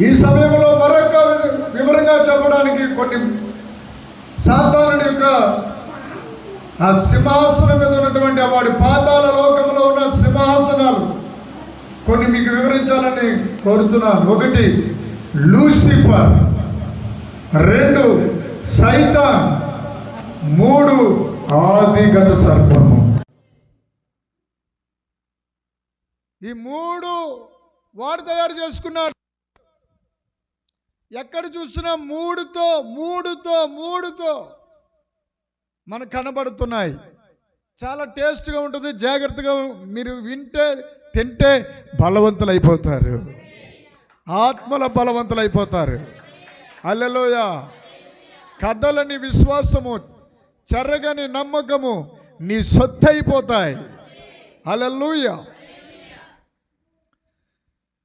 ఈ సమయంలో మరొక వివరంగా చెప్పడానికి కొన్ని సాధారణ యొక్క ఆ సింహాసనం మీద ఉన్నటువంటి వాడి పాతాల లోకంలో ఉన్న సింహాసనాలు. కొన్ని మీకు వివరించాలని కోరుతున్నాను. ఒకటి లూసిఫర్. రెండు సైతాన్. మూడు ఆది ఘట సర్పము. ఈ మూడు వాడు తయారు చేసుకున్నాడు ఎక్కడ చూసినా మూడుతో మూడుతో మూడుతో మనకు కనబడుతున్నాయి. చాలా టేస్ట్గా ఉంటుంది జాగ్రత్తగా మీరు వింటే తింటే బలవంతులు అయిపోతారు ఆత్మల బలవంతులు అయిపోతారు అల్లెలోయ కథలని విశ్వాసము చెరగని నమ్మకము నీ సొత్తు అయిపోతాయి అల్లెలుయ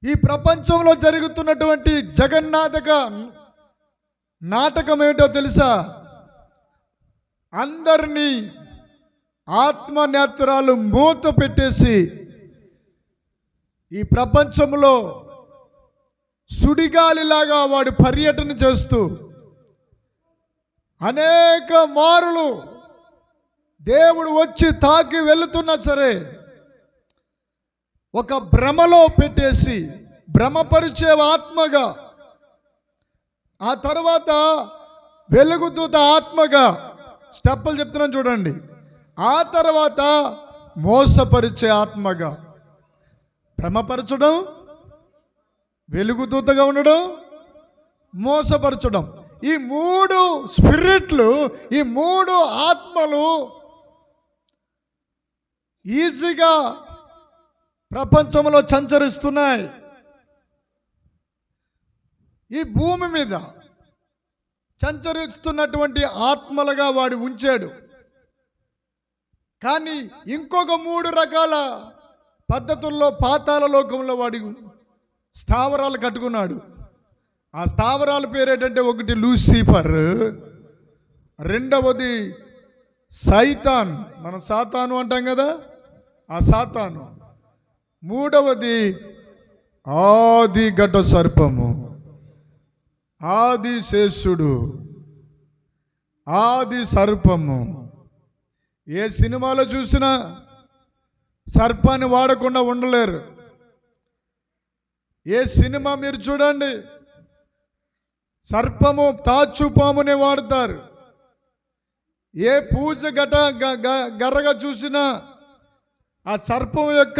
ఈ ప్రపంచంలో జరుగుతున్నటువంటి జగన్నాథక నాటకం ఏమిటో తెలుసా? అందరినీ ఆత్మనేత్రాలు మూత పెట్టేసి ఈ ప్రపంచంలో సుడిగాలిలాగా వాడు పర్యటన చేస్తూ అనేక మారులు దేవుడు వచ్చి తాకి వెళుతున్నా సరే ఒక భ్రమలో పెట్టేసి భ్రమపరిచే ఆత్మగా ఆ తర్వాత వెలుగుదూత ఆత్మగా స్టెప్పులు చెప్తున్నాను చూడండి. ఆ తర్వాత మోసపరిచే ఆత్మగా భ్రమపరచడం వెలుగుదూతగా ఉండడం మోసపరచడం. ఈ మూడు స్పిరిట్లు ఈ మూడు ఆత్మలు ఈజీగా ప్రపంచంలో సంచరిస్తున్నాయి. ఈ భూమి మీద సంచరిస్తున్నటువంటి ఆత్మలుగా వాడు ఉంచాడు. కానీ ఇంకొక మూడు రకాల పద్ధతుల్లో పాతాల లోకంలో వాడి స్థావరాలు కట్టుకున్నాడు. ఆ స్థావరాల పేరేటంటే ఒకటి లూసిఫర్ రెండవది సైతాన్. మనం సాతాను అంటాం కదా? ఆ సాతాను. మూడవది ఆది గడ్డ సర్పము. ఆది శేషుడు ఆది సర్పము. ఏ సినిమాలో చూసినా సర్పాన్ని వాడకుండా ఉండలేరు. ఏ సినిమా మీరు చూడండి సర్పము తాచు పామునే వాడతారు. ఏ పూజ గట గ- గ- గర్రగా చూసినా ఆ సర్పం యొక్క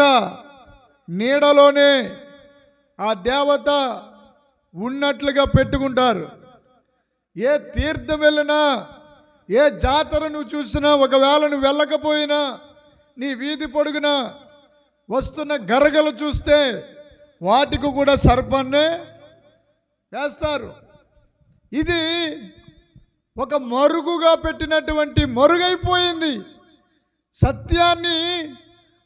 నీడలోనే ఆ దేవత ఉన్నట్లుగా పెట్టుకుంటారు. ఏ తీర్థం వెళ్ళినా ఏ జాతర నువ్వు చూసినా ఒకవేళ నువ్వు వెళ్ళకపోయినా నీ వీధి పొడుగున వస్తున్న గరగలు చూస్తే వాటికి కూడా సర్పాన్నే వేస్తారు. ఇది ఒక మరుగుగా పెట్టినటువంటి మరుగైపోయింది. సత్యాన్ని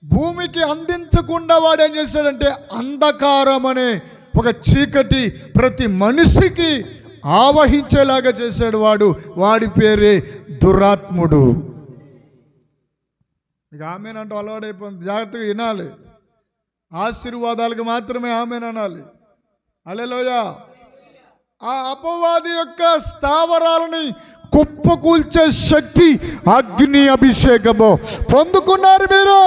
భూమికి అందించకుండా వాడు ఏం చేశాడంటే అంధకారం అనే ఒక చీకటి ప్రతి మనిషికి ఆవహించేలాగా చేశాడు వాడు. వాడి పేరే దురాత్ముడు. ఇక ఆమెనంటూ అలవాడైపోయింది జాగ్రత్తగా వినాలి. ఆశీర్వాదాలకు మాత్రమే ఆమెననాలి అలెలోయ ఆ అపవాది యొక్క స్థావరాలని కుప్పకూల్చే శక్తి అగ్ని అభిషేకము. పొందుకున్నారు మీరు.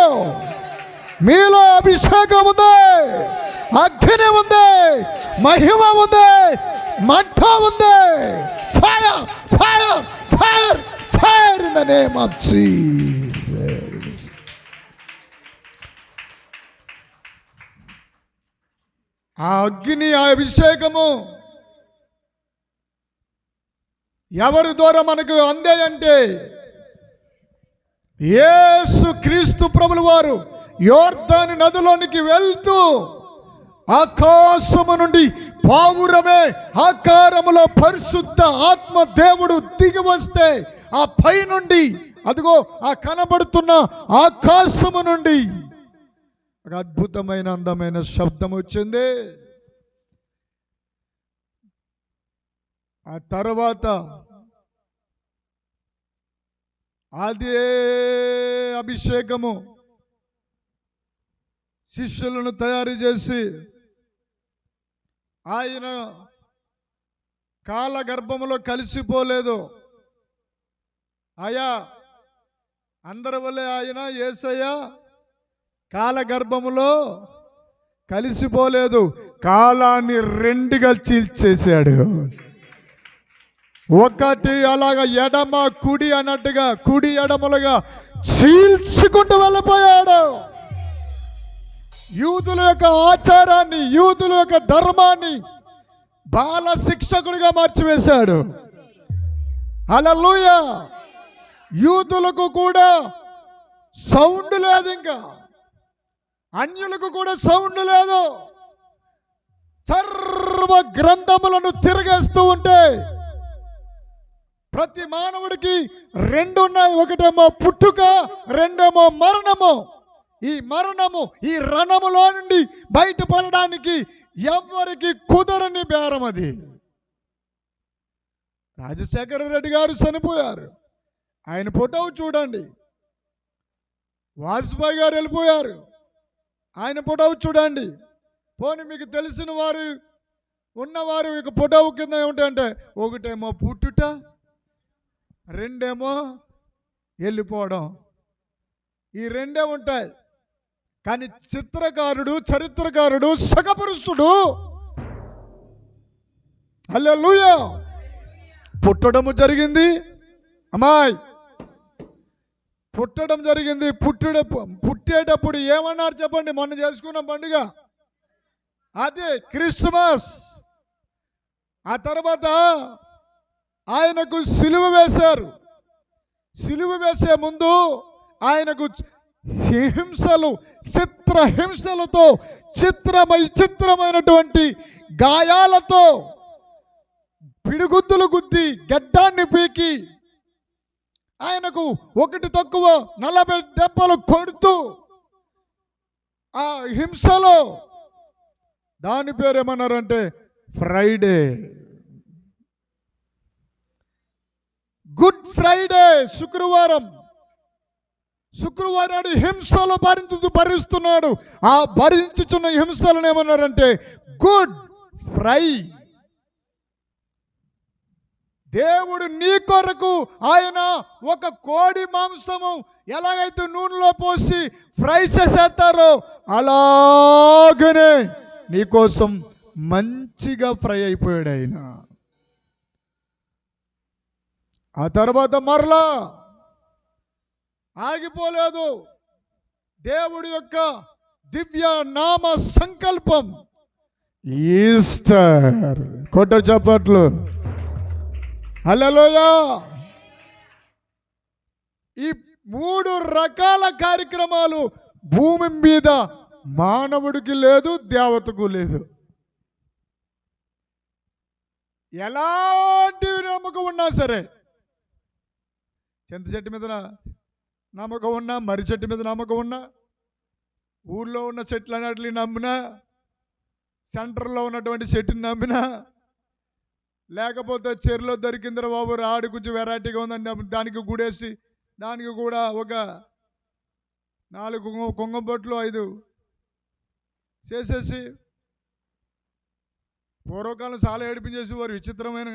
మీలో అభిషేకం ఉంది. అగ్ని ఉంది. మహిమ ఉంది. మంట ఉంది. Fire fire fire fire in the name of Jesus ఆ అగ్ని ఆ అభిషేకము ఎవరి ద్వారా మనకు అందేయంటే ఏసు క్రీస్తు ప్రభులు వారు యోర్ధాని నదిలోనికి వెళ్తూ ఆకాశము నుండి పావురమే ఆకారములో పరిశుద్ధ ఆత్మ దేవుడు దిగి వస్తే ఆ పై నుండి అదిగో ఆ కనబడుతున్న ఆకాశము నుండి ఒక అద్భుతమైన అందమైన శబ్దం వచ్చింది. ఆ తర్వాత అదే అభిషేకము శిష్యులను తయారు చేసి ఆయన కాల గర్భములో కలిసిపోలేదు. అయా అందరి వల్లే ఆయన ఏసయ్య కాలగర్భములో కలిసిపోలేదు. కాలాన్ని రెండుగా చీల్చేశాడు. ఒకటి అలాగ ఎడమ కుడి అన్నట్టుగా కుడి ఎడమలుగా చీల్చుకుంటూ వెళ్ళిపోయాడు. యూదుల యొక్క ఆచారాన్ని యూదుల యొక్క ధర్మాన్ని బాల శిక్షకుడిగా మార్చివేశాడు. అలలుయ యూదులకు కూడా సౌండ్ లేదు ఇంకా. అన్యులకు కూడా సౌండ్ లేదు. సర్వ గ్రంథములను తిరగేస్తూ ఉంటే ప్రతి మానవుడికి రెండు ఉన్నాయి ఒకటేమో పుట్టుక రెండేమో మరణము. ఈ మరణము ఈ రణములో నుండి బయటపడడానికి ఎవరికి కుదరని బేరం అది. రాజశేఖర రెడ్డి గారు చనిపోయారు. ఆయన ఫోటో చూడండి. వాజ్పేయి గారు వెళ్ళిపోయారు. ఆయన ఫోటో చూడండి. పోనీ మీకు తెలిసిన వారు ఉన్నవారు ఇక ఫోటో కింద ఏమిటంటే ఒకటేమో పుట్టుట రెండేమో వెళ్ళిపోవడం. ఈ రెండే ఉంటాయి. కానీ చిత్రకారుడు చరిత్రకారుడు సగపురుషుడు హల్లెలూయ! పుట్టడము జరిగింది. అమ్మాయి! పుట్టడం జరిగింది. పుట్టడ పుట్టేటప్పుడు ఏమన్నారు చెప్పండి? మొన్న చేసుకున్న పండుగ. అదే క్రిస్మస్. ఆ తర్వాత ఆయనకు సిలువ వేశారు. సిలువ వేసే ముందు ఆయనకు హింసలు చిత్ర హింసలతో చిత్రమై చిత్రమైనటువంటి గాయాలతో పిడిగుద్దులు గుద్ది గడ్డాన్ని పీకి ఆయనకు ఒకటి తక్కువ నలభై దెబ్బలు కొడుతూ ఆ హింసలో దాని పేరు ఏమన్నారంటే ఫ్రైడే. గుడ్ ఫ్రైడే శుక్రవారం. శుక్రవారం హింసలు భరించు భరిస్తున్నాడు. ఆ భరించుచున్న హింసలను ఏమన్నారంటే గుడ్ ఫ్రై దేవుడు నీ కొరకు ఆయన ఒక కోడి మాంసము ఎలాగైతే నూనెలో పోసి ఫ్రై చేసేస్తారో అలాగనే నీకోసం మంచిగా ఫ్రై అయిపోయాడు ఆయన. ఆ తర్వాత మరలా ఆగిపోలేదు. దేవుడి యొక్క దివ్య నామ సంకల్పం. ఈస్టర్. కొట్ట చప్పట్లు. హలోయ ఈ మూడు రకాల కార్యక్రమాలు భూమి మీద మానవుడికి లేదు దేవతకు లేదు. ఎలాంటి నమ్మకం ఉన్నా సరే చింత చెట్టు మీద నమ్మకం ఉన్నా మర్రి చెట్టు మీద నమ్మకం ఉన్నా ఊర్లో ఉన్న చెట్లు అన్నట్లు నమ్మినా సెంటర్లో ఉన్నటువంటి చెట్టుని నమ్మినా లేకపోతే చెరులో దొరికిందిరా బాబు రాడు కొంచెం వెరైటీగా ఉందని దానికి గుడేసి దానికి కూడా ఒక నాలుగు కుంగ బొట్లు ఐదు చేసేసి పూర్వకాలం చాలా ఏడిపించేసి వారు విచిత్రమైన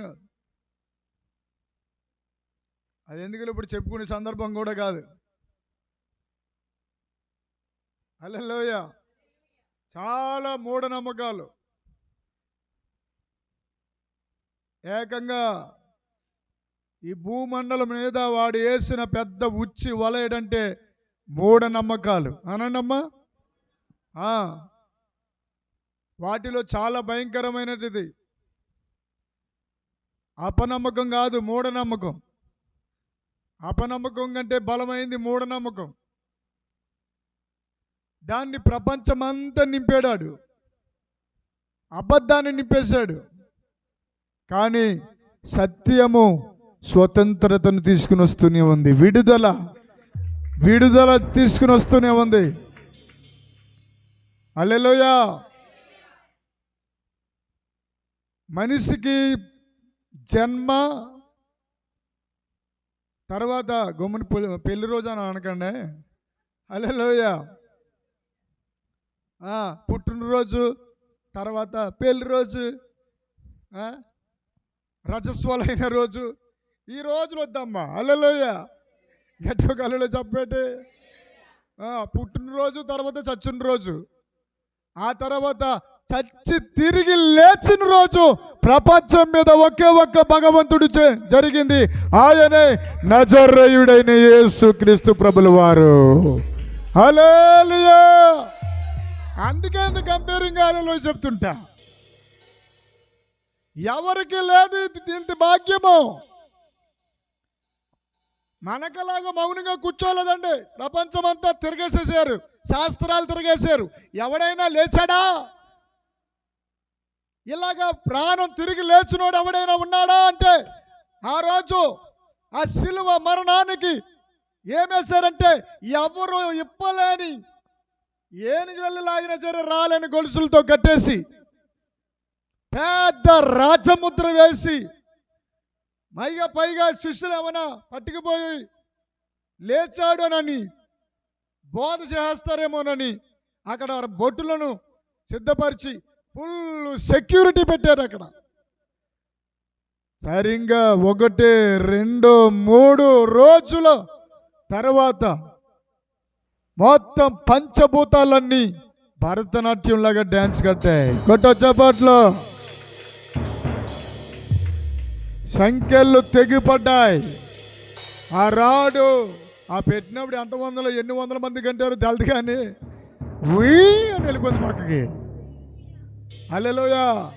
అది ఎందుకు ఇప్పుడు చెప్పుకునే సందర్భం కూడా కాదు. అల్లెల్లోయ చాలా మూఢనమ్మకాలు. ఏకంగా ఈ భూమండలం మీద వాడు వేసిన పెద్ద ఉచ్చి వల మూఢనమ్మకాలు. అనండమ్మా? వాటిలో చాలా భయంకరమైనది అపనమ్మకం కాదు మూఢనమ్మకం. అపనమ్మకం కంటే బలమైంది మూఢనమ్మకం. దాన్ని ప్రపంచమంతా నింపేడాడు. అబద్ధాన్ని నింపేశాడు. కానీ సత్యము స్వతంత్రతను తీసుకుని వస్తూనే ఉంది. విడుదల విడుదల తీసుకుని వస్తూనే ఉంది. అల్లెలోయా మనిషికి జన్మ తర్వాత గుమ్మని పెళ్ళి- రోజు అని అనకండి. అల్లెలోయ పుట్టినరోజు తర్వాత పెళ్ళి రోజు రజస్వలైన రోజు ఈ రోజులు వద్దమ్మా. అల్లెలోయ ఎటో కళ్ళలో చెప్పేటి పుట్టినరోజు తర్వాత చచ్చిన రోజు ఆ తర్వాత చచ్చి తిరిగి లేచిన రోజు ప్రపంచం మీద ఒకే ఒక్క భగవంతుడు జరిగింది. ఆయనే నజర్రయుడైన యేసు క్రీస్తు ప్రభుల వారు. అందుకే ఎందుకు కంపేరింగ్ ఆలలో చెప్తుంటా? ఎవరికి లేదు ఇది- ఇంత భాగ్యము. మనకలాగా మౌనంగా కూర్చోలేదండి. ప్రపంచమంతా తిరిగేసేసారు. శాస్త్రాలు తిరిగేశారు ఎవడైనా లేచాడా? ఇలాగా ప్రాణం తిరిగి లేచినోడు ఎవడైనా ఉన్నాడా అంటే ఆ రోజు ఆ శిలువ మరణానికి ఏమేశారంటే ఎవరు ఇప్పలేని ఏనుగు వెళ్ళి లాగిన జర రాలేని గొలుసులతో కట్టేసి పెద్ద రాజముద్ర వేసి పైగా పైగా శిష్యులు ఏమైనా పట్టుకుపోయి లేచాడోనని బోధ చేస్తారేమోనని అక్కడ బొట్టులను సిద్ధపరిచి ఫుల్ సెక్యూరిటీ పెట్టారు అక్కడ. సరిగ్గా ఒకటి రెండు మూడు రోజుల తర్వాత మొత్తం పంచభూతాలన్నీ భరతనాట్యంలాగా డ్యాన్స్ కట్టాయి కొట్టొచ్చప్పట్లో సంఖ్యలు తెగిపడ్డాయి. ఆ రాడు ఆ పెట్టినప్పుడు ఎంత వందలు ఎన్ని వందల మంది కంటారు తెలదు కానీ ఉయ్ అని వెళ్ళిపోయింది పక్కకి. అలెలోయా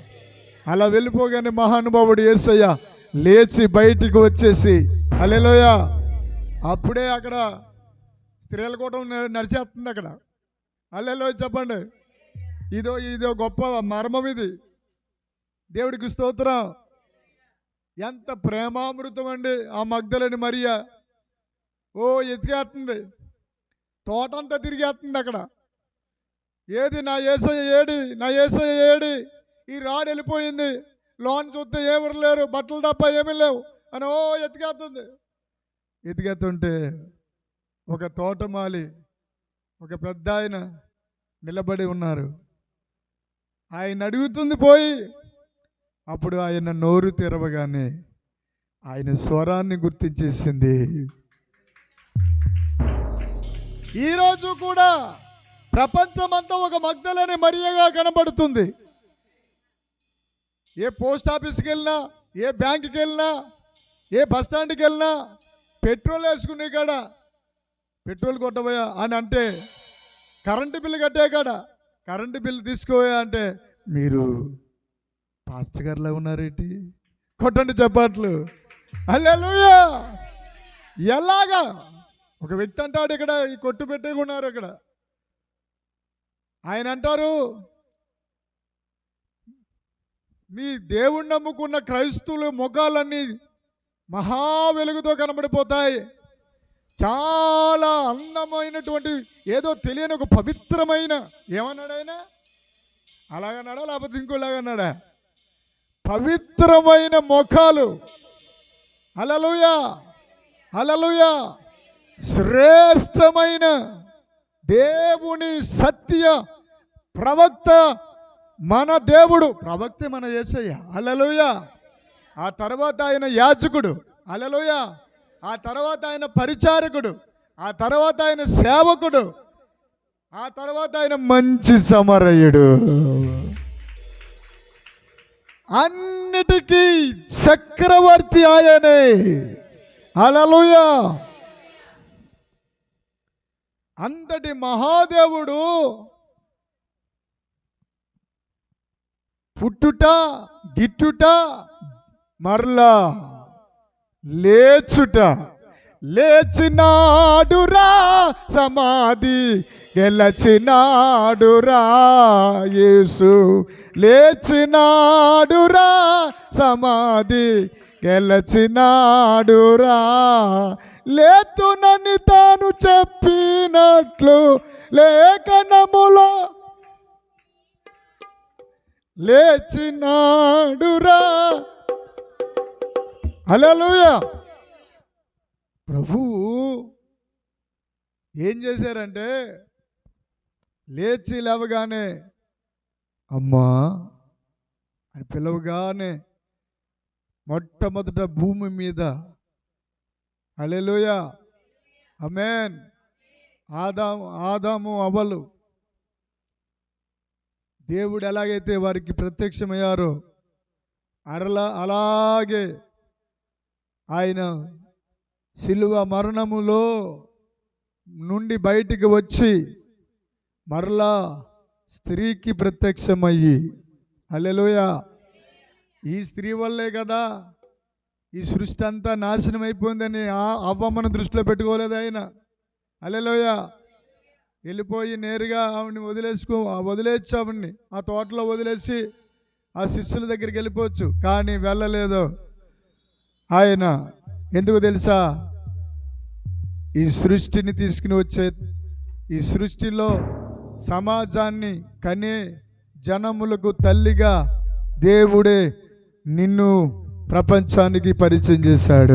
అలా వెళ్ళిపోగానే మహానుభావుడు యేసయ్య లేచి బయటికి వచ్చేసి అలెలోయా అప్పుడే అక్కడ స్త్రీల కూటం నడిచేస్తుంది అక్కడ. అల్లెలో చెప్పండి. ఇదో ఇదో గొప్ప మర్మం ఇది. దేవుడికి స్తోత్రం. ఎంత ప్రేమామృతం అండి ఆ మగ్ధలని మరియా. ఓ ఎతికేస్తుంది. తోటంతా తిరిగేస్తుంది అక్కడ. ఏది? నా ఏసయ్య ఏడి? నా ఏసయ్య ఏడి? ఈ రాడ్ వెళ్ళిపోయింది. లోన్ చూస్తే ఎవరు లేరు. బట్టలు తప్ప ఏమీ లేవు. అని ఓ ఎతికేస్తుంది ఎతికేస్తుంటే ఒక తోటమాలి ఒక పెద్ద ఆయన నిలబడి ఉన్నారు. ఆయన అడుగుతుంది పోయి. అప్పుడు ఆయన నోరు తెరవగానే ఆయన స్వరాన్ని గుర్తించేసింది. ఈరోజు కూడా ప్రపంచమంతా ఒక మగ్ధలని మరియగా కనబడుతుంది. ఏ పోస్ట్ ఆఫీస్కి వెళ్ళినా ఏ బ్యాంకుకి వెళ్ళినా ఏ బస్ స్టాండ్కి వెళ్ళినా పెట్రోల్ వేసుకునే కాడ పెట్రోల్ కొట్టబోయా అని అంటే కరెంటు బిల్లు కట్టే కాడ కరెంటు బిల్లు తీసుకోయా అంటే మీరు పాస్ట్ గారిలో ఉన్నారేంటి? కొట్టండి చెప్పట్లు అల్లెలుయా ఎలాగా? ఒక వ్యక్తి అంటాడు ఇక్కడ ఈ కొట్టు పెట్టే ఉన్నారు ఇక్కడ. ఆయన అంటారు మీ దేవుణ్ణి నమ్ముకున్న క్రైస్తువుల ముఖాలన్నీ మహా వెలుగుతో కనబడిపోతాయి. చాలా అందమైనటువంటి ఏదో తెలియని ఒక పవిత్రమైన ఏమన్నాడు ఆయన అలాగన్నాడా? లేకపోతే ఇంకోలాగన్నాడా? పవిత్రమైన ముఖాలు. అలలుయా అలలుయా శ్రేష్టమైన దేవుని సత్య ప్రవక్త మన దేవుడు. ప్రవక్త మన యేసయ్య అలలోయ ఆ తర్వాత ఆయన యాజకుడు. అలలోయ ఆ తర్వాత ఆయన పరిచారకుడు. ఆ తర్వాత ఆయన సేవకుడు. ఆ తర్వాత ఆయన మంచి సమరయుడు. అన్నిటికీ చక్రవర్తి ఆయనే. అలలుయా అంతటి మహాదేవుడు పుట్టుట గిట్టుట మరలా లేచుట. లేచినాడురా సమాధి గెలచినాడురా యేసు. లేచినాడురా సమాధి గెలచినాడురా లేతునని తాను చెప్పినట్లు లేఖనములో లేచినాడురా. హల్లెలూయా. ప్రభువు ఏం చేశారంటే లేచి లేవగానే అమ్మా అని పిలవగానే మొట్టమొదట భూమి మీద అలెలుయ అమేన్ ఆదాము ఆదాము అవలు దేవుడు ఎలాగైతే వారికి ప్రత్యక్షమయ్యారో అరల అలాగే ఆయన శిలువ మరణములో నుండి బయటికి వచ్చి మరలా స్త్రీకి ప్రత్యక్షమయ్యి. అల్లెలోయ ఈ స్త్రీ వల్లే కదా ఈ సృష్టి అంతా నాశనం అయిపోయిందని ఆ అవ్వమ్మను దృష్టిలో పెట్టుకోలేదు ఆయన. అలెలోయ వెళ్ళిపోయి నేరుగా ఆవిడ్ని వదిలేసుకో ఆ వదిలేచ్చు ఆవిడ్ని. ఆ తోటలో వదిలేసి ఆ శిష్యుల దగ్గరికి వెళ్ళిపోవచ్చు కానీ వెళ్ళలేదు ఆయన. ఎందుకు తెలుసా? ఈ సృష్టిని తీసుకుని వచ్చే ఈ సృష్టిలో సమాజాన్ని కనే జనములకు తల్లిగా దేవుడే నిన్ను ప్రపంచానికి పరిచయం చేశాడు.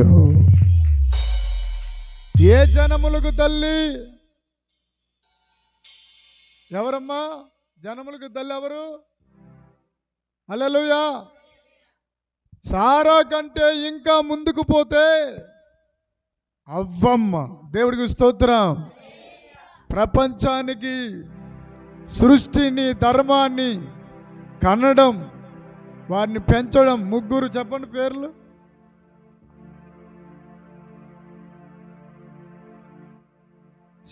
ఏ జనములకు తల్లి? ఎవరమ్మా? జనములకు తల్లి ఎవరు? అలలుయా సారా కంటే ఇంకా ముందుకు పోతే అవ్వమ్మ. దేవుడికి స్తోత్రం. ప్రపంచానికి సృష్టిని ధర్మాన్ని కన్నడం వారిని పెంచడం ముగ్గురు చెప్పండి పేర్లు.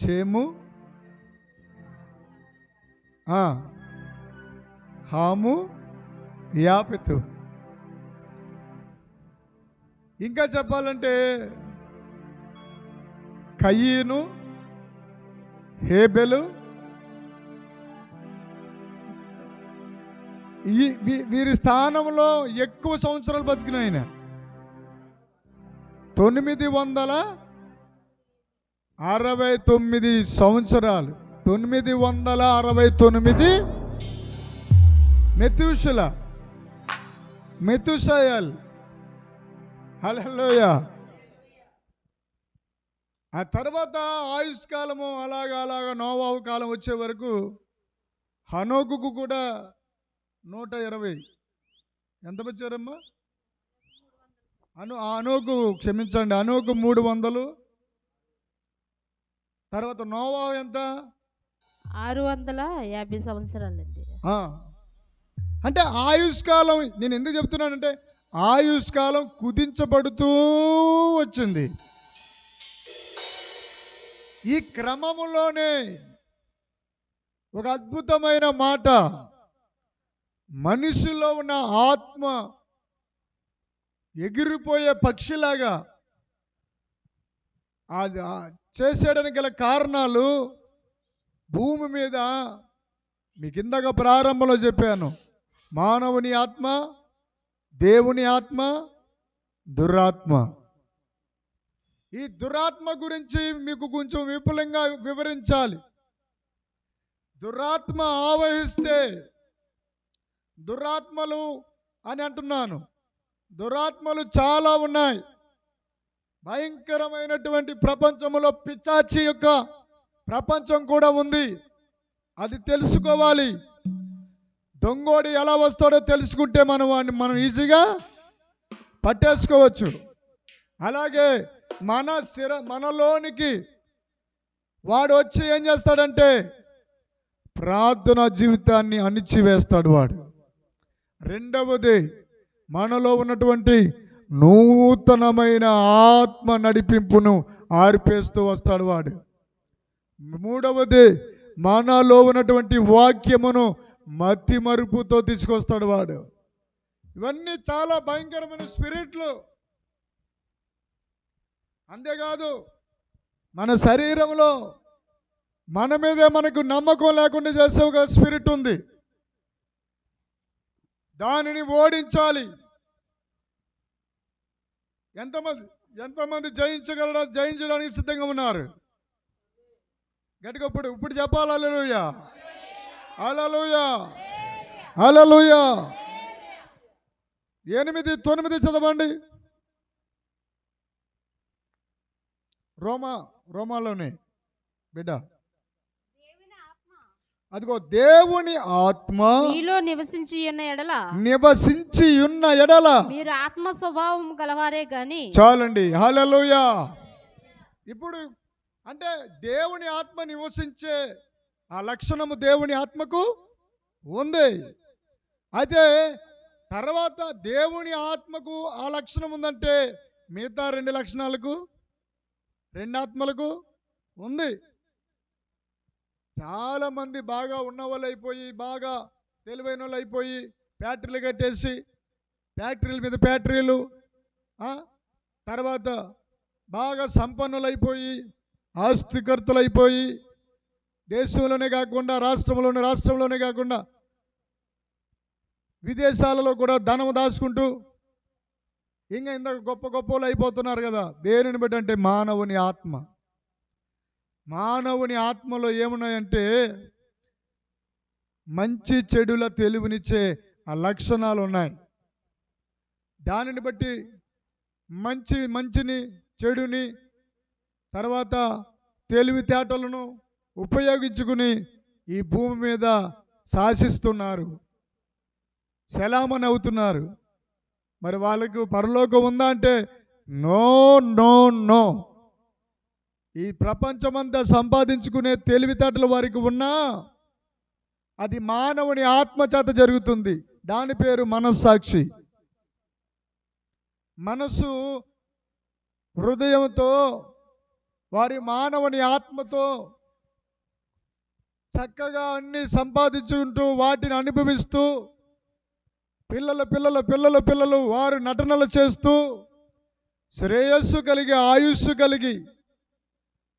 షేము. హాము. యాపితు. ఇంకా చెప్పాలంటే కయ్యను హేబెలు ఈ వీ- వీరి స్థానంలో ఎక్కువ సంవత్సరాలు బతికిన ఆయన. తొమ్మిది వందల అరవై తొమ్మిది సంవత్సరాలు. తొమ్మిది వందల అరవై తొమ్మిది మెతుషుల మెతుషయల్. హలోయ ఆ తర్వాత ఆయుష్ కాలము అలాగా అలాగా నోవావు కాలం వచ్చే వరకు హనోకుకు కూడా నూట ఇరవై. ఎంత వచ్చారమ్మా అను అనోకు క్షమించండి అనోకు మూడు వందలు. తర్వాత నోవావు ఎంత? ఆరు వందల యాభై సంవత్సరాలండి ఆ. అంటే ఆయుష్ కాలం నేను ఎందుకు చెప్తున్నానంటే ఆయుష్ కాలం కుదించబడుతూ వచ్చింది. ఈ క్రమములోనే ఒక అద్భుతమైన మాట మనిషిలో ఉన్న ఆత్మ ఎగిరిపోయే పక్షిలాగా అది చేసేయడానికి గల కారణాలు భూమి మీద మీకు ఇందాక ప్రారంభంలో చెప్పాను. మానవుని ఆత్మ దేవుని ఆత్మ దురాత్మ. ఈ దురాత్మ గురించి మీకు కొంచెం విపులంగా వివరించాలి. దురాత్మ ఆవహిస్తే దురాత్మలు అని అంటున్నాను. దురాత్మలు చాలా ఉన్నాయి. భయంకరమైనటువంటి ప్రపంచంలో పిచాచి యొక్క ప్రపంచం కూడా ఉంది. అది తెలుసుకోవాలి. దొంగోడి ఎలా వస్తాడో తెలుసుకుంటే మనం వాడిని మనం ఈజీగా పట్టేసుకోవచ్చు. అలాగే మన శిర మనలోనికి వాడు వచ్చి ఏం చేస్తాడంటే ప్రార్థన జీవితాన్ని అణిచివేస్తాడు వాడు. రెండవది మనలో ఉన్నటువంటి నూతనమైన ఆత్మ నడిపింపును ఆర్పేస్తూ వస్తాడు వాడు. మూడవది మనలో ఉన్నటువంటి వాక్యమును మతి మరుపుతో తీసుకొస్తాడు వాడు. ఇవన్నీ చాలా భయంకరమైన స్పిరిట్లు. అంతేకాదు మన శరీరంలో మన మీదే మనకు నమ్మకం లేకుండా చేసే ఒక స్పిరిట్ ఉంది. దానిని ఓడించాలి. ఎంతమంది ఎంతమంది జయించగలరా జయించడానికి సిద్ధంగా ఉన్నారు? గట్టిగా ఇప్పుడు ఇప్పుడు చెప్పాలి అలలుయా అలలుయా అలలుయా ఎనిమిది తొమ్మిది చదవండి. రోమా రోమాలోనే. బిడ్డ అదిగో దేవుని ఆత్మ మీలో నివసించి ఉన్న ఎడల నివసించి ఉన్న ఎడల మీరు ఆత్మ స్వభావం గలవారే గాని చాలండి. హల్లెలూయా. ఇప్పుడు అంటే దేవుని ఆత్మ నివసించే ఆ లక్షణము దేవుని ఆత్మకు ఉంది. అయితే తర్వాత దేవుని ఆత్మకు ఆ లక్షణం ఉందంటే మిగతా రెండు లక్షణాలకు రెండు ఆత్మలకు ఉంది. చాలా మంది బాగా ఉన్న వాళ్ళు అయిపోయి బాగా తెలివైన వాళ్ళు అయిపోయి ఫ్యాక్టరీలు కట్టేసి ఫ్యాక్టరీల మీద ఫ్యాక్టరీలు ఆ? తర్వాత బాగా సంపన్నులైపోయి ఆస్తికర్తలైపోయి దేశంలోనే కాకుండా రాష్ట్రంలోనే రాష్ట్రంలోనే కాకుండా విదేశాలలో కూడా ధనం దాచుకుంటూ ఇంకా ఇంత గొప్ప గొప్ప అయిపోతున్నారు కదా దేనిని బట్టి అంటే మానవుని ఆత్మ మానవుని ఆత్మలో ఏమున్నాయంటే మంచి చెడుల తెలివినిచ్చే ఆ లక్షణాలు ఉన్నాయి. దానిని బట్టి మంచి మంచిని చెడుని తర్వాత తెలివితేటలను ఉపయోగించుకుని ఈ భూమి మీద శాసిస్తున్నారు. సెలామని అవుతున్నారు మరి వాళ్ళకు పరలోకం ఉందా అంటే నో నో నో. ఈ ప్రపంచమంతా సంపాదించుకునే తెలివితేటలు వారికి ఉన్నా అది మానవుని ఆత్మచేత జరుగుతుంది. దాని పేరు మనస్సాక్షి. మనసు హృదయంతో వారి మానవుని ఆత్మతో చక్కగా అన్ని సంపాదించుకుంటూ వాటిని అనుభవిస్తూ పిల్లల పిల్లల పిల్లల పిల్లలు వారు నటనలు చేస్తూ శ్రేయస్సు కలిగి ఆయుస్సు కలిగి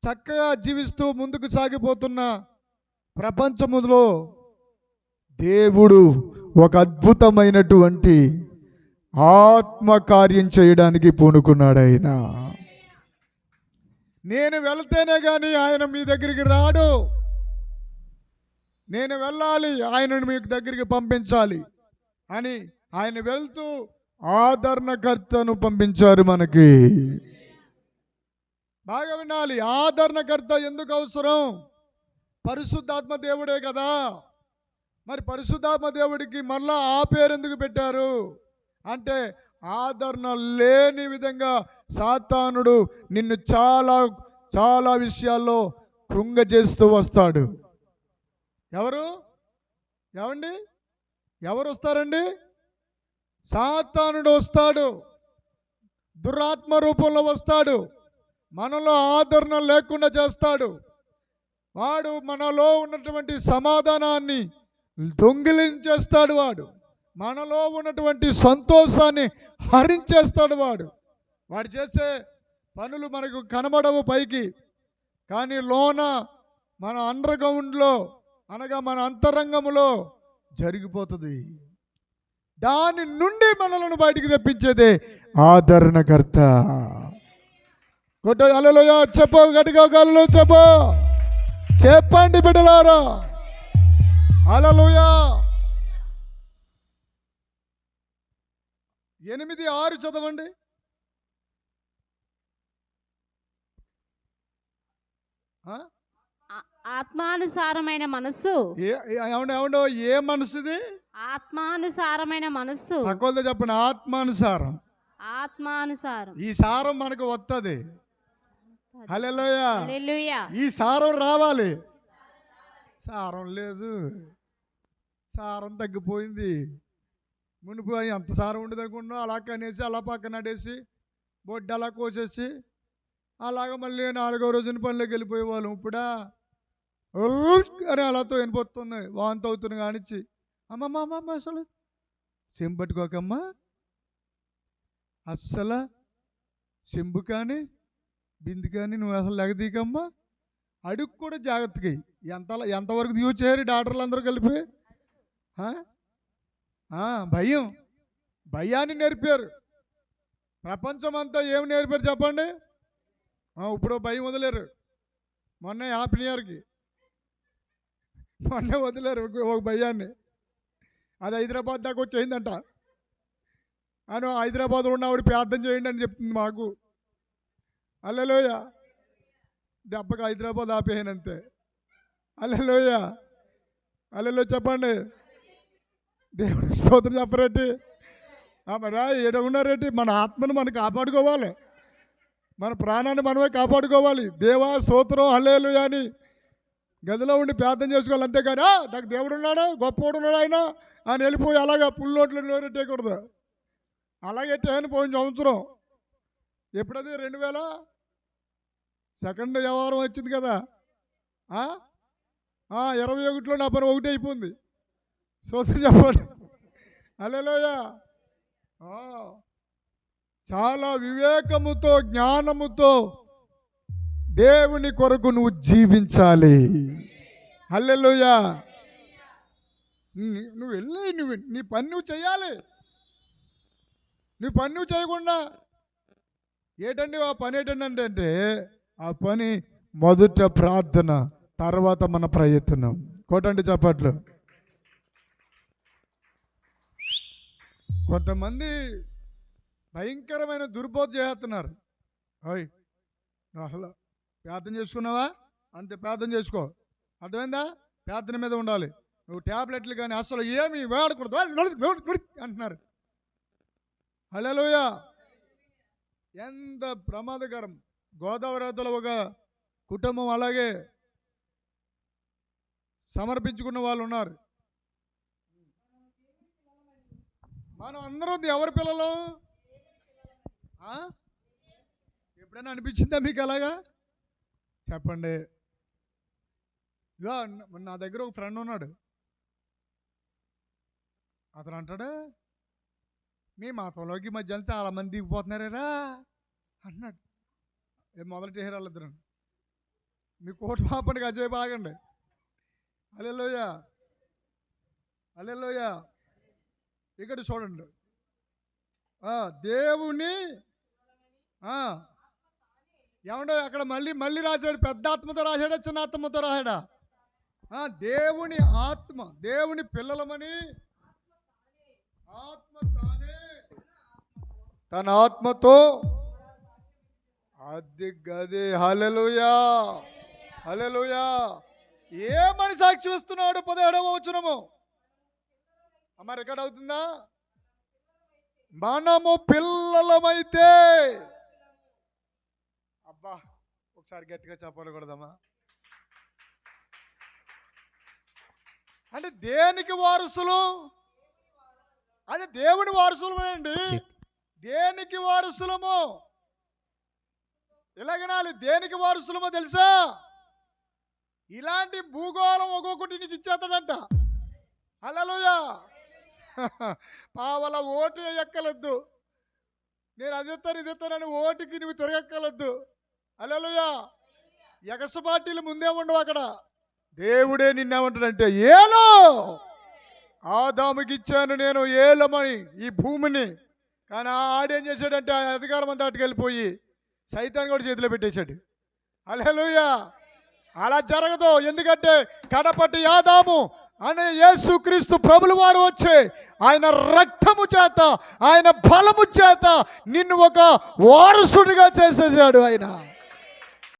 చక్కగా జీవిస్తూ ముందుకు సాగిపోతున్న ప్రపంచములో దేవుడు ఒక అద్భుతమైనటువంటి ఆత్మకార్యం చేయడానికి పూనుకున్నాడు ఆయన నేను వెళ్తేనే కానీ ఆయన మీ దగ్గరికి రాడు. నేను వెళ్ళాలి ఆయనను మీకు దగ్గరికి పంపించాలి అని ఆయన వెళ్తూ ఆదరణకర్తను పంపించారు మనకి. బాగా వినాలి. ఆదరణకర్త ఎందుకు అవసరం? పరిశుద్ధాత్మ దేవుడే కదా. మరి పరిశుద్ధాత్మ దేవుడికి మళ్ళా ఆ పేరు ఎందుకు పెట్టారు? అంటే ఆదరణ లేని విధంగా సాతానుడు నిన్ను చాలా చాలా విషయాల్లో కృంగజేస్తూ వస్తాడు. ఎవరు? ఏమండి? ఎవరు వస్తారండి? సాతానుడు వస్తాడు. దురాత్మ రూపంలో వస్తాడు. మనలో ఆదరణ లేకుండా చేస్తాడు. వాడు మనలో ఉన్నటువంటి సమాధానాన్ని దొంగిలించేస్తాడు వాడు. మనలో ఉన్నటువంటి సంతోషాన్ని హరించేస్తాడు వాడు. వాడు చేసే పనులు మనకు కనబడవు పైకి. కానీ లోన మన అండర్ గ్రౌండ్లో అనగా మన అంతరంగంలో జరిగిపోతుంది. దాని నుండి మనలను బయటికి తెప్పించేదే ఆదరణకర్త. కొట్ట అలలోయ చెప్పు గట్టిగా గల్లో చెప్పు. చెప్పండి బిడ్డలారా. అలలుయా ఎనిమిది ఆరు చదవండి. ఆత్మానుసారమైన మనస్సు. ఏమండో ఏ మనసుది ఆత్మానుసారమైన మనస్సు. తక్కువతో చెప్పండి ఆత్మానుసారం. ఆత్మానుసారం. ఈ సారం మనకు వస్తుంది ఈ సారం రావాలి. సారం లేదు. సారం తగ్గిపోయింది. మునుపు అంత సారం ఉండదు అనుకున్నా అలా కనేసి అలా పక్కన అడేసి బొడ్డు అలా కోసేసి అలాగ మళ్ళీ నాలుగో రోజున పనిలోకి వెళ్ళిపోయేవాళ్ళం ఇప్పుడా? అని అలాతో వినిపోతుంది వాంతి అవుతుంది కానిచ్చి. అమ్మమ్మ అమ్మమ్మ అసలు చెంబు పట్టుకోకమ్మా. అస్సలు చెంబు కానీ బింది కానీ నువ్వు అసలు లెగదీకమ్మా అడుగు కూడా జాగ్రత్తగా ఎంత ఎంతవరకు యూజ్ డాక్టర్లు అందరూ కలిపి? భయం. భయాన్ని నేర్పారు. ప్రపంచం అంతా ఏమి నేర్పారు చెప్పండి? ఇప్పుడు భయం వదిలేరు. మొన్న హ్యాపీ మొన్న ఇయర్కి వదిలేరు ఒక- ఒక భయాన్ని. అది హైదరాబాద్ దాకా వచ్చేయిందంట అని హైదరాబాద్ ఉన్న ఆవిడ ప్రార్థన చేయండి అని చెప్తుంది మాకు. అల్లెలోయ దెబ్బకి హైదరాబాద్ ఆపేయనంతే అల్లెలోయ అల్లెలో చెప్పండి దేవుడికి స్తోత్రం చెప్పరేటి ఆ మరి ఏడగున్నారేటి మన ఆత్మను మనం కాపాడుకోవాలి. మన ప్రాణాన్ని మనమే కాపాడుకోవాలి. దేవా స్తోత్రం హల్లేలు అని గదిలో ఉండి ప్రార్థన చేసుకోవాలి. అంతేగాని నాకు దేవుడు ఉన్నాడా గొప్పవాడు ఉన్నాడు ఆయన? అని వెళ్ళిపోయి అలాగా పుల్లోట్లు నోరెట్టేయకూడదు. అలాగే ఎట్టాను పోయిన సంవత్సరం. ఎప్పుడది? రెండు వేల సెకండ్ వ్యవహారం వచ్చింది కదా. ఇరవై ఒకటిలో నా పని ఒకటి అయిపోయింది. సోదరు చెప్పండి. అలెలోయ చాలా వివేకముతో జ్ఞానముతో దేవుని కొరకు నువ్వు జీవించాలి. హల్లెలూయ. నువ్వు వెళ్ళి నువ్వు నీ పని నువ్వు చేయాలి. నీ పని నువ్వు చేయకుండా ఏటండి ఆ పని ఏంటంటే అంటే ఆ పని మొదట ప్రార్థన తర్వాత మన ప్రయత్నం. కోటండి చప్పట్లు. కొంతమంది భయంకరమైన దుర్బోధ చేస్తున్నారు. ఓయ్ నువ్వు అసలు ప్రార్థన చేసుకున్నావా? అంతే ప్రార్థన చేసుకో. అర్థమైందా? ప్రార్థన మీద ఉండాలి. నువ్వు ట్యాబ్లెట్లు కానీ అసలు ఏమి వాడకూడదు. అంటున్నారు. హలోయ ఎంత ప్రమాదకరం. గోదావరి ఒక కుటుంబం అలాగే సమర్పించుకున్న వాళ్ళు ఉన్నారు. మనం అందరం ఎవరి పిల్లలు? ఎప్పుడైనా అనిపించిందా మీకు అలాగా? చెప్పండి. ఇగో నా దగ్గర ఒక ఫ్రెండ్ ఉన్నాడు. అతను అంటాడు మీ మతంలోకి ఈ మధ్యలో చాలా మంది దిగిపోతున్నారేరా అన్నాడు. ఏ మొదటి హీరాలిద్దరు మీ కోటి పాపనికి అజయ్ బాగండి. అలెలోయ అలెలోయ ఇక్కడ చూడండి. ఆ, దేవుని ఆ, ఏమండో అక్కడ మళ్ళీ మళ్ళీ రాశాడు. పెద్ద ఆత్మతో రాశాడా చిన్న ఆత్మతో రాశాడా? ఆ, దేవుని ఆత్మ దేవుని పిల్లలమని ఆత్మ తానే తన ఆత్మతో అది గది హలలుయా హలలుయా ఏమని సాక్షి వస్తున్నాడు? పదిహేడవ వచనము. అమ్మ రికార్డ్ అవుతుందా మనము పిల్లలమైతే. అబ్బా ఒకసారి గట్టిగా చెప్పకూడదమ్మా అంటే దేనికి వారసులు? అదే దేవుని వారసులమేనండి. దేనికి వారసులము? ఎలాగనాలి? దేనికి వారసులమో తెలుసా? ఇలాంటి భూగోళం ఒక్కొక్కటి నీకు ఇచ్చేస్తాడంట. అలలుయా పావల ఓటు ఎక్కలొద్దు నేను అది ఇస్తాను ఇది ఇస్తానని ఓటుకి నువ్వు తిరగక్కలొద్దు అలలుయా ఎగసపాటీలు ముందే ఉండవు అక్కడ. దేవుడే నిన్నేమంటాడంటే ఏలో! ఆదాముకి ఇచ్చాను నేను ఏలమని ఈ భూమిని. కానీ ఆ ఆడేం చేశాడంటే ఆ అధికారం అంతా అటుకెళ్ళిపోయి సైతాన్ని కూడా చేతిలో పెట్టేశాడు. అలెలుయా అలా జరగదు. ఎందుకంటే కడపటి యాదాము అనే యేసుక్రీస్తు ప్రభులు వారు వచ్చే ఆయన రక్తము చేత ఆయన బలము చేత నిన్ను ఒక వారసుడిగా చేసేసాడు ఆయన.